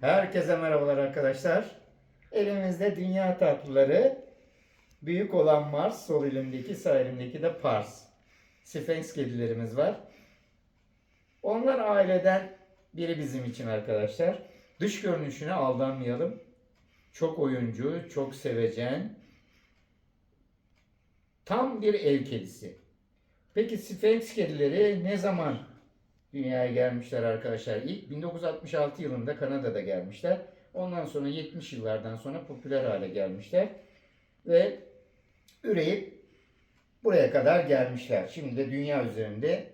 Herkese merhabalar arkadaşlar. Elimizde dünya tatlıları. Büyük olan Mars, sol elimdeki, sağ elimdeki de Pars. Sphinx kedilerimiz var. Onlar aileden biri bizim için arkadaşlar. Dış görünüşüne aldanmayalım. Çok oyuncu, çok sevecen. Tam bir ev kedisi. Peki Sphinx kedileri ne zaman dünyaya gelmişler arkadaşlar. İlk 1966 yılında Kanada'da gelmişler. Ondan sonra 70 yıllardan sonra popüler hale gelmişler. Ve üreyip buraya kadar gelmişler. Şimdi de dünya üzerinde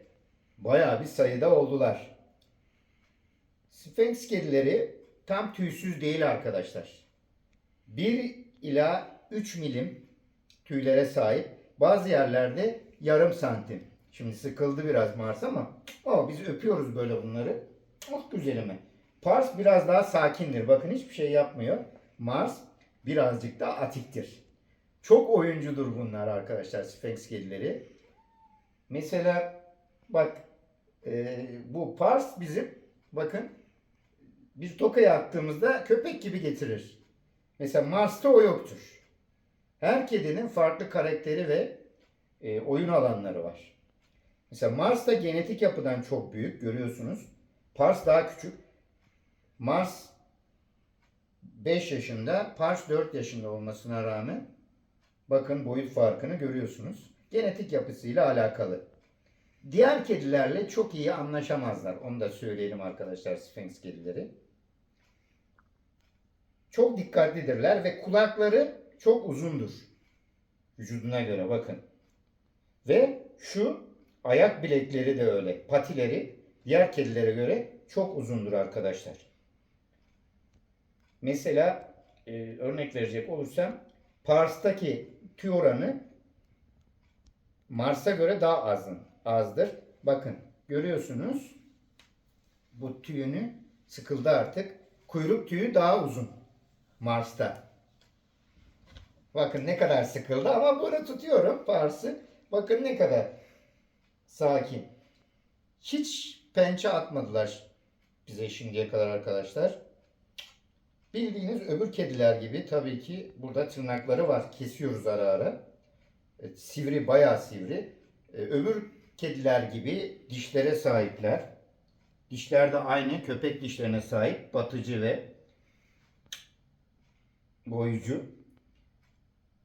bayağı bir sayıda oldular. Sphinx kedileri tam tüysüz değil arkadaşlar. 1 ila 3 milim tüylere sahip. Bazı yerlerde yarım santim. Şimdi sıkıldı biraz Mars ama o biz öpüyoruz böyle bunları. Oh güzelimi. Pars biraz daha sakindir. Bakın hiçbir şey yapmıyor. Mars birazcık da atiktir. Çok oyuncudur bunlar arkadaşlar Sphinx kedileri. Mesela bak e, bu Pars bizim bakın biz tokaya attığımızda köpek gibi getirir. Mesela Mars'ta o yoktur. Her kedinin farklı karakteri ve e, oyun alanları var. Mesela Mars da genetik yapıdan çok büyük görüyorsunuz. Pars daha küçük. Mars 5 yaşında, Pars 4 yaşında olmasına rağmen bakın boyut farkını görüyorsunuz. Genetik yapısıyla alakalı. Diğer kedilerle çok iyi anlaşamazlar. Onu da söyleyelim arkadaşlar Sphinx kedileri. Çok dikkatlidirler ve kulakları çok uzundur. Vücuduna göre bakın. Ve şu ayak bilekleri de öyle. Patileri diğer kedilere göre çok uzundur arkadaşlar. Mesela e, örnek verecek olursam Pars'taki tüy oranı Mars'a göre daha azın, azdır. Bakın görüyorsunuz bu tüyünü sıkıldı artık. Kuyruk tüyü daha uzun Mars'ta. Bakın ne kadar sıkıldı ama bunu tutuyorum Pars'ı. Bakın ne kadar sakin. Hiç pençe atmadılar bize şimdiye kadar arkadaşlar. Bildiğiniz öbür kediler gibi tabii ki burada tırnakları var. Kesiyoruz ara ara. Evet, sivri bayağı sivri. Ee, öbür kediler gibi dişlere sahipler. Dişler de aynı köpek dişlerine sahip. Batıcı ve boyucu.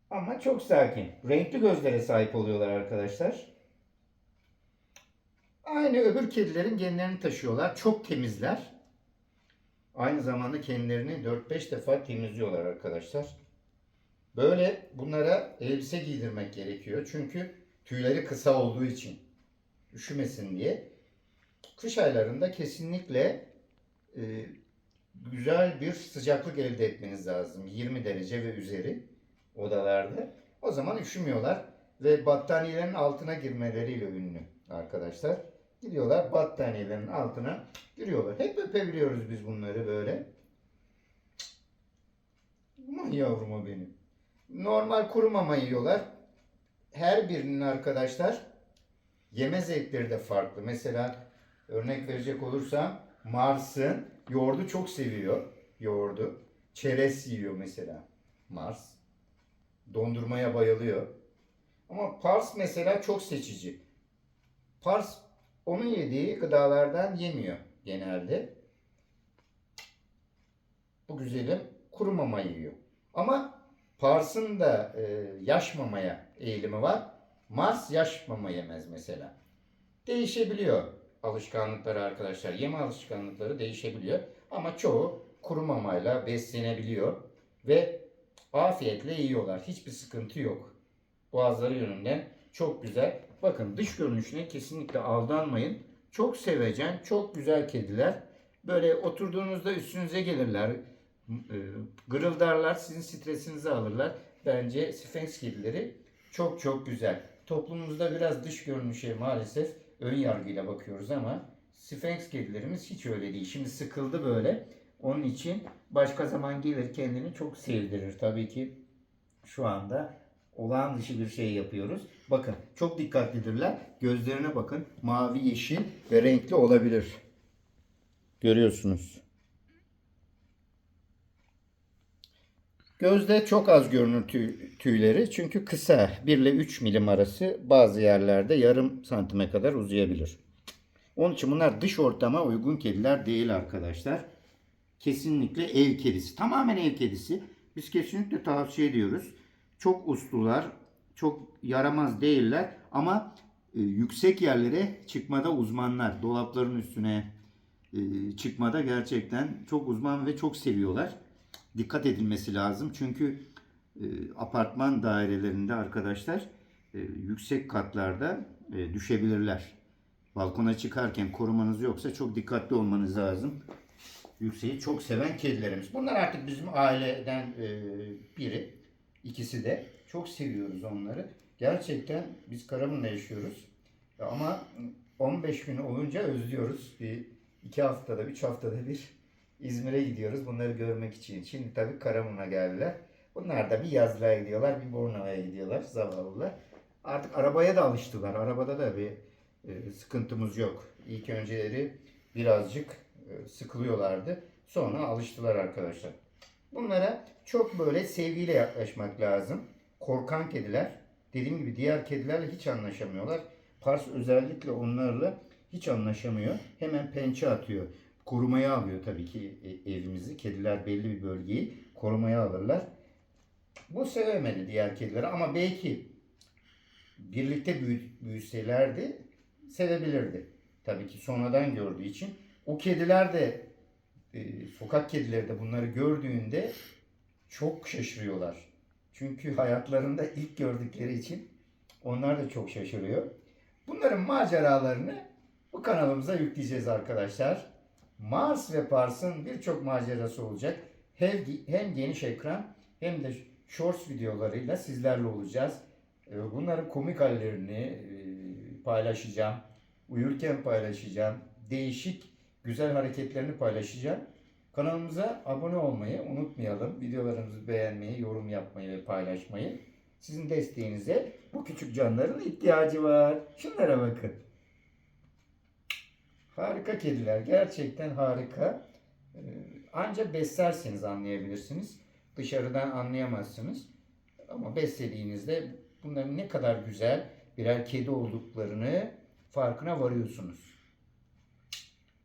Ama çok sakin. Renkli gözlere sahip oluyorlar arkadaşlar. Aynı öbür kedilerin genlerini taşıyorlar. Çok temizler. Aynı zamanda kendilerini 4-5 defa temizliyorlar arkadaşlar. Böyle bunlara elbise giydirmek gerekiyor. Çünkü tüyleri kısa olduğu için. Üşümesin diye. Kış aylarında kesinlikle e, güzel bir sıcaklık elde etmeniz lazım. 20 derece ve üzeri odalarda. O zaman üşümüyorlar ve battaniyelerin altına girmeleriyle ünlü arkadaşlar. Gidiyorlar battaniyelerin altına giriyorlar. Hep öpebiliyoruz biz bunları böyle. Aman yavrum o benim. Normal kuru mama yiyorlar. Her birinin arkadaşlar yeme zevkleri de farklı. Mesela örnek verecek olursam Mars'ın yoğurdu çok seviyor. Yoğurdu. Çerez yiyor mesela Mars. Dondurmaya bayılıyor. Ama Pars mesela çok seçici. Pars onun yediği gıdalardan yemiyor genelde. Bu güzelim kuru mama yiyor. Ama Pars'ın da e, yaş mamaya eğilimi var. Mars yaş mama yemez mesela. Değişebiliyor alışkanlıkları arkadaşlar. Yeme alışkanlıkları değişebiliyor. Ama çoğu kuru mamayla beslenebiliyor. Ve afiyetle yiyorlar. Hiçbir sıkıntı yok. Boğazları yönünden çok güzel. Bakın dış görünüşüne kesinlikle aldanmayın. Çok sevecen, çok güzel kediler. Böyle oturduğunuzda üstünüze gelirler. E, Gırıldarlar, sizin stresinizi alırlar. Bence Sphinx kedileri çok çok güzel. Toplumumuzda biraz dış görünüşe maalesef ön yargıyla bakıyoruz ama Sphinx kedilerimiz hiç öyle değil. Şimdi sıkıldı böyle. Onun için başka zaman gelir kendini çok sevdirir. Tabii ki şu anda olağan dışı bir şey yapıyoruz. Bakın çok dikkatlidirler. Gözlerine bakın. Mavi, yeşil ve renkli olabilir. Görüyorsunuz. Gözde çok az görünür tüy- tüyleri çünkü kısa 1 ile 3 milim arası bazı yerlerde yarım santime kadar uzayabilir. Onun için bunlar dış ortama uygun kediler değil arkadaşlar. Kesinlikle ev kedisi. Tamamen ev kedisi. Biz kesinlikle tavsiye ediyoruz. Çok uslular, çok yaramaz değiller ama e, yüksek yerlere çıkmada uzmanlar. Dolapların üstüne e, çıkmada gerçekten çok uzman ve çok seviyorlar. Dikkat edilmesi lazım çünkü e, apartman dairelerinde arkadaşlar yüksek katlarda düşebilirler. Balkona çıkarken korumanız yoksa çok dikkatli olmanız lazım. Yükseği çok seven kedilerimiz. Bunlar artık bizim aileden biri. İkisi de. Çok seviyoruz onları. Gerçekten biz Karaman'da yaşıyoruz. Ama 15 gün olunca özlüyoruz. Bir iki haftada, üç haftada bir İzmir'e gidiyoruz bunları görmek için. Şimdi tabii Karaman'a geldiler. Bunlar da bir yazlığa gidiyorlar, bir Bornova'ya gidiyorlar zavallılar. Artık arabaya da alıştılar. Arabada da bir e, sıkıntımız yok. İlk önceleri birazcık e, sıkılıyorlardı. Sonra alıştılar arkadaşlar. Bunlara çok böyle sevgiyle yaklaşmak lazım. Korkan kediler, dediğim gibi diğer kedilerle hiç anlaşamıyorlar. Pars özellikle onlarla hiç anlaşamıyor. Hemen pençe atıyor. Korumaya alıyor tabii ki e, evimizi. Kediler belli bir bölgeyi korumaya alırlar. Bu sevemedi diğer kedileri ama belki birlikte büyü, büyüselerdi sevebilirdi. Tabii ki sonradan gördüğü için. O kediler de e, sokak kedileri de bunları gördüğünde çok şaşırıyorlar. Çünkü hayatlarında ilk gördükleri için onlar da çok şaşırıyor. Bunların maceralarını bu kanalımıza yükleyeceğiz arkadaşlar. Mars ve Pars'ın birçok macerası olacak. Hem, geniş ekran hem de shorts videolarıyla sizlerle olacağız. E, Bunların komik hallerini e, paylaşacağım. Uyurken paylaşacağım. Değişik güzel hareketlerini paylaşacağım. Kanalımıza abone olmayı unutmayalım. Videolarımızı beğenmeyi, yorum yapmayı ve paylaşmayı. Sizin desteğinize bu küçük canların ihtiyacı var. Şunlara bakın. Harika kediler. Gerçekten harika. Ee, Ancak beslerseniz anlayabilirsiniz. Dışarıdan anlayamazsınız. Ama beslediğinizde bunların ne kadar güzel birer kedi olduklarını farkına varıyorsunuz.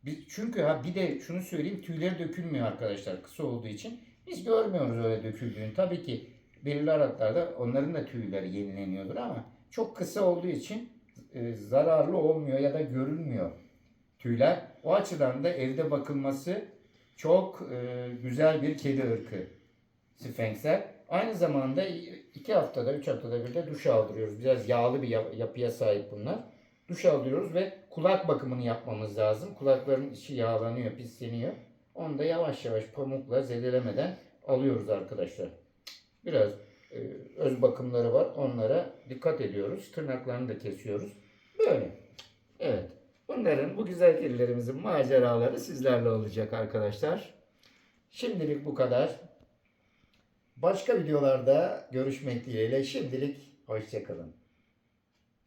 Biz, çünkü ha bir de şunu söyleyeyim tüyleri dökülmüyor arkadaşlar kısa olduğu için. Biz görmüyoruz öyle döküldüğünü. Tabii ki belirli aralıklarda onların da tüyleri yenileniyordur ama çok kısa olduğu için e, zararlı olmuyor ya da görünmüyor tüyler. O açıdan da evde bakılması çok e, güzel bir kedi ırkı. Sfenksler. Aynı zamanda iki haftada, üç haftada bir de duş aldırıyoruz. Biraz yağlı bir yap- yapıya sahip bunlar. Duş aldırıyoruz ve kulak bakımını yapmamız lazım. Kulakların içi yağlanıyor, pisleniyor. Onu da yavaş yavaş pamukla zedelemeden alıyoruz arkadaşlar. Biraz e, öz bakımları var. Onlara dikkat ediyoruz. Tırnaklarını da kesiyoruz. Böyle. Evet. Bunların, bu güzel kedilerimizin maceraları sizlerle olacak arkadaşlar. Şimdilik bu kadar. Başka videolarda görüşmek dileğiyle şimdilik hoşçakalın.